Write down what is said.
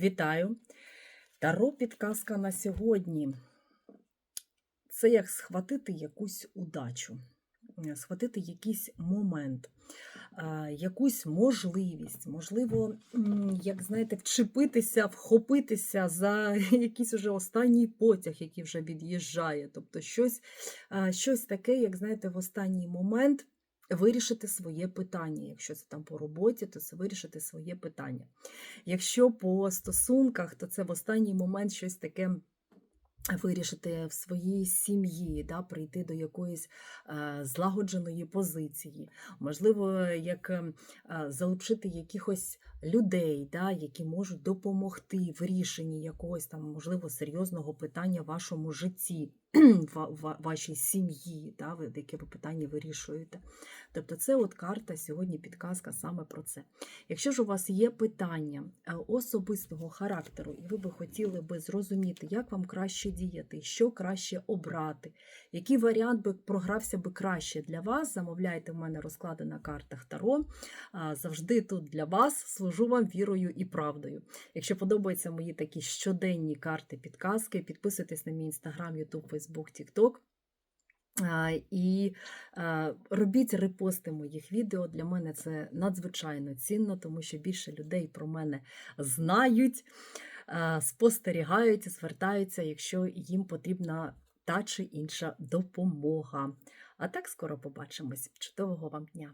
Вітаю! Таро підказка на сьогодні. Це як схватити якусь удачу, е, схватити якийсь момент, якусь можливість, можливо, як знаєте, вчепитися, вхопитися за якийсь уже останній потяг, який вже від'їжджає. Тобто щось, щось таке, як знаєте, в останній момент. Вирішити своє питання. Якщо це там по роботі, то це вирішити своє питання. Якщо по стосунках, то це в останній момент щось таке. Вирішити в своїй сім'ї, да, прийти до якоїсь е, злагодженої позиції, можливо, як е, залучити якихось людей, да, які можуть допомогти в рішенні якогось там, можливо, серйозного питання в вашому житті, ва- вашій сім'ї, да, ви- яке ви питання вирішуєте. Тобто, це от карта сьогодні підказка саме про це. Якщо ж у вас є питання е, особистого характеру, і ви би хотіли би зрозуміти, як вам краще діяти, що краще обрати, який варіант би програвся би краще для вас, замовляйте в мене розклади на картах Таро. Завжди тут для вас служу вам вірою і правдою. Якщо подобаються мої такі щоденні карти підказки, підписуйтесь на мій інстаграм, Ютуб, Фейсбук, Тікток. І робіть репости моїх відео. Для мене це надзвичайно цінно, тому що більше людей про мене знають, спостерігають, звертаються, якщо їм потрібна та чи інша допомога. А так скоро побачимось. Чудового вам дня!